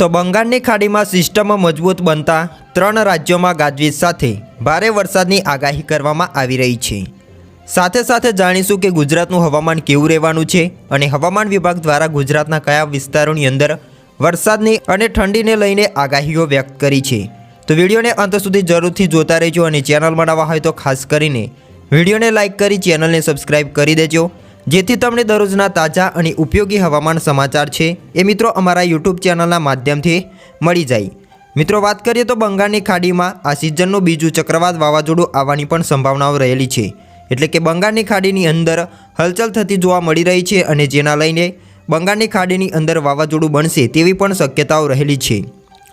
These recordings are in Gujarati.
તો બંગાળની ખાડીમાં સિસ્ટમ મજબૂત બનતા ત્રણ રાજ્યોમાં ગાજવીજ સાથે ભારે વરસાદની આગાહી કરવામાં આવી રહી છે. સાથે સાથે જાણીશું કે ગુજરાતનું હવામાન કેવું રહેવાનું છે અને હવામાન વિભાગ દ્વારા ગુજરાતના કયા વિસ્તારોની અંદર વરસાદની અને ઠંડીને લઈને આગાહીઓ વ્યક્ત કરી છે. તો વિડીયોને અંત સુધી જરૂરથી જોતા રહેજો અને ચેનલ બનાવવા હોય તો ખાસ કરીને વિડીયોને લાઇક કરી ચેનલને સબસ્ક્રાઇબ કરી દેજો. જેથી તમને દરરોજના તાજા અને ઉપયોગી હવામાન સમાચાર છે એ મિત્રો અમારા યુટ્યુબ ચેનલના માધ્યમથી મળી જાય. મિત્રો, વાત કરીએ તો બંગાળની ખાડીમાં આ સિઝનનું બીજું ચક્રવાત વાવાઝોડું આવવાની પણ સંભાવનાઓ રહેલી છે. એટલે કે બંગાળની ખાડીની અંદર હલચલ થતી જોવા મળી રહી છે અને જેના લઈને બંગાળની ખાડીની અંદર વાવાઝોડું બનશે તેવી પણ શક્યતાઓ રહેલી છે.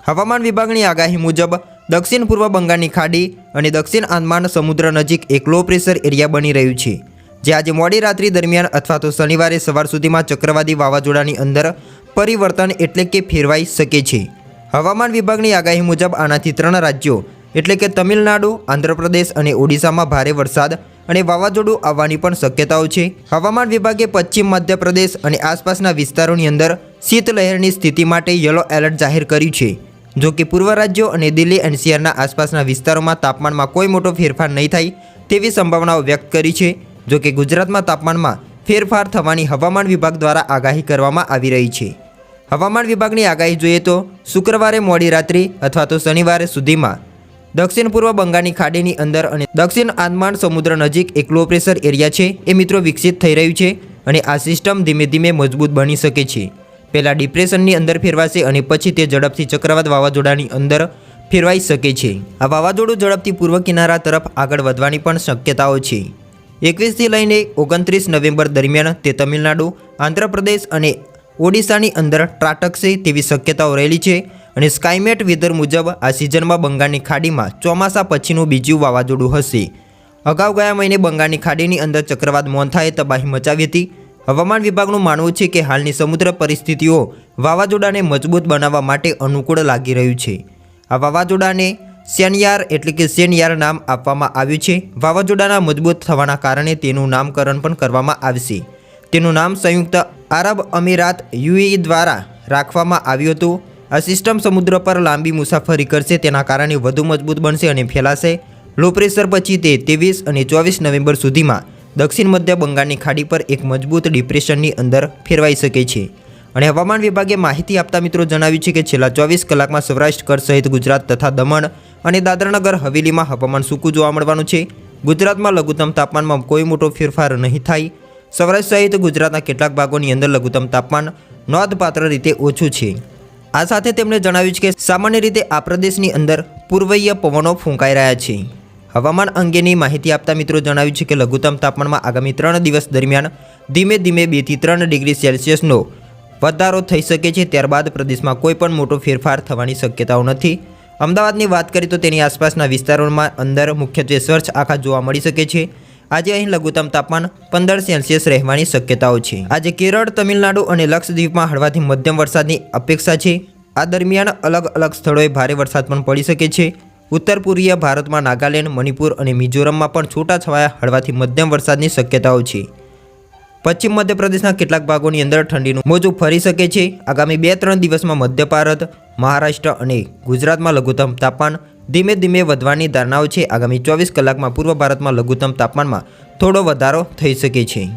હવામાન વિભાગની આગાહી મુજબ, દક્ષિણ પૂર્વ બંગાળની ખાડી અને દક્ષિણ આંદમાન સમુદ્ર નજીક એક લો પ્રેશર એરિયા બની રહ્યું છે. જે આજે મોડી રાત્રિ દરમિયાન અથવા તો શનિવારે સવાર સુધીમાં ચક્રવાતી વાવાઝોડાની અંદર પરિવર્તન એટલે કે ફેરવાઈ શકે છે. હવામાન વિભાગની આગાહી મુજબ આનાથી ત્રણ રાજ્યો, એટલે કે તમિલનાડુ, આંધ્રપ્રદેશ અને ઓડિશામાં ભારે વરસાદ અને વાવાઝોડું આવવાની પણ શક્યતાઓ છે. હવામાન વિભાગે પશ્ચિમ મધ્યપ્રદેશ અને આસપાસના વિસ્તારોની અંદર શીતલહેરની સ્થિતિ માટે યલો એલર્ટ જાહેર કર્યું છે. જો કે પૂર્વ રાજ્યો અને દિલ્હી એનસીઆરના આસપાસના વિસ્તારોમાં તાપમાનમાં કોઈ મોટો ફેરફાર નહીં થાય તેવી સંભાવનાઓ વ્યક્ત કરી છે. જો કે ગુજરાતમાં તાપમાનમાં ફેરફાર થવાની હવામાન વિભાગ દ્વારા આગાહી કરવામાં આવી રહી છે. હવામાન વિભાગની આગાહી જોઈએ તો શુક્રવારે મોડી રાત્રિ અથવા તો શનિવારે સુધીમાં દક્ષિણ પૂર્વ બંગાળની ખાડીની અંદર અને દક્ષિણ આંદમાન સમુદ્ર નજીક એક લો પ્રેશર એરિયા છે એ મિત્રો વિકસિત થઈ રહ્યું છે અને આ સિસ્ટમ ધીમે ધીમે મજબૂત બની શકે છે. પહેલાં ડિપ્રેશનની અંદર ફેરવાશે અને પછી તે ઝડપથી ચક્રવાત વાવાઝોડાની અંદર ફેરવાઈ શકે છે. આ વાવાઝોડું ઝડપથી પૂર્વ કિનારા તરફ આગળ વધવાની પણ શક્યતાઓ છે. એકવીસથી લઈને ઓગણત્રીસ નવેમ્બર દરમિયાન તે તમિલનાડુ, આંધ્રપ્રદેશ અને ઓડિશાની અંદર ત્રાટકશે તેવી શક્યતાઓ રહેલી છે અને સ્કાયમેટ વેધર મુજબ આ સિઝનમાં બંગાળની ખાડીમાં ચોમાસા પછીનું બીજું વાવાઝોડું હશે. અગાઉ ગયા મહિને બંગાળની ખાડીની અંદર ચક્રવાત મોન્થાએ તબાહી મચાવી હતી. હવામાન વિભાગનું માનવું છે કે હાલની સમુદ્ર પરિસ્થિતિઓ વાવાઝોડાને મજબૂત બનાવવા માટે અનુકૂળ લાગી રહ્યું છે. આ વાવાઝોડાને સેનયાર એટલે કે સેનયાર નામ આપવામાં આવ્યું છે. વાવાઝોડાના મજબૂત થવાના કારણે તેનું નામકરણ પણ કરવામાં આવશે. તેનું નામ સંયુક્ત આરબ અમીરાત યુએઈ દ્વારા રાખવામાં આવ્યું હતું. આ સિસ્ટમ સમુદ્ર પર લાંબી મુસાફરી કરશે, તેના કારણે વધુ મજબૂત બનશે અને ફેલાશે. લો પ્રેશર પછી તે ત્રેવીસ અને ચોવીસ નવેમ્બર સુધીમાં દક્ષિણ મધ્ય બંગાળની ખાડી પર એક મજબૂત ડિપ્રેશનની અંદર ફેરવાઈ શકે છે. અને હવામાન વિભાગે માહિતી આપતા મિત્રો જણાવ્યું છે કે છેલ્લા ચોવીસ કલાકમાં સૌરાષ્ટ્ર, કચ્છ સહિત ગુજરાત તથા દમણ અને દાદરાનગર હવેલીમાં હવામાન સૂકું જોવા મળવાનું છે. ગુજરાતમાં લઘુત્તમ તાપમાનમાં કોઈ મોટો ફેરફાર નહીં થાય. સૌરાષ્ટ્ર સહિત ગુજરાતના કેટલાક ભાગોની અંદર લઘુત્તમ તાપમાન નોંધપાત્ર રીતે ઓછું છે. આ સાથે તેમણે જણાવ્યું છે કે સામાન્ય રીતે આ પ્રદેશની અંદર પૂર્વીય પવનો ફૂંકાઈ રહ્યા છે. હવામાન અંગેની માહિતી આપતા મિત્રો જણાવ્યું છે કે લઘુત્તમ તાપમાનમાં આગામી ત્રણ દિવસ દરમિયાન ધીમે ધીમે બેથી ત્રણ ડિગ્રી સેલ્સિયસનો વધારો થઈ શકે છે. ત્યારબાદ પ્રદેશમાં કોઈ પણ મોટો ફેરફાર થવાની શક્યતાઓ નથી. અમદાવાદની વાત કરીએ તો તેની આસપાસના વિસ્તારોમાં અંદર મુખ્યત્વે સ્વચ્છ આખા જોવા મળી શકે છે. આજે અહીં લઘુત્તમ તાપમાન પંદર સેલ્સિયસ રહેવાની શક્યતાઓ છે. આજે કેરળ, તમિલનાડુ અને લક્ષદ્વીપમાં હળવાથી મધ્યમ વરસાદની અપેક્ષા છે. આ દરમિયાન અલગ અલગ સ્થળોએ ભારે વરસાદ પણ પડી શકે છે. ઉત્તર પૂર્વીય ભારતમાં નાગાલેન્ડ, મણિપુર અને મિઝોરમમાં પણ છૂટાછવાયા હળવાથી મધ્યમ વરસાદની શક્યતાઓ છે. પશ્ચિમ મધ્યપ્રદેશના કેટલાક ભાગોની અંદર ઠંડીનું મોજું ફરી શકે છે. આગામી બે ત્રણ દિવસમાં મધ્ય ભારત, મહારાષ્ટ્ર અને ગુજરાતમાં લઘુત્તમ તાપમાન ધીમે ધીમે વધવાની ધારણાઓ છે. આગામી ચોવીસ કલાકમાં પૂર્વ ભારતમાં લઘુત્તમ તાપમાનમાં થોડો વધારો થઈ શકે છે.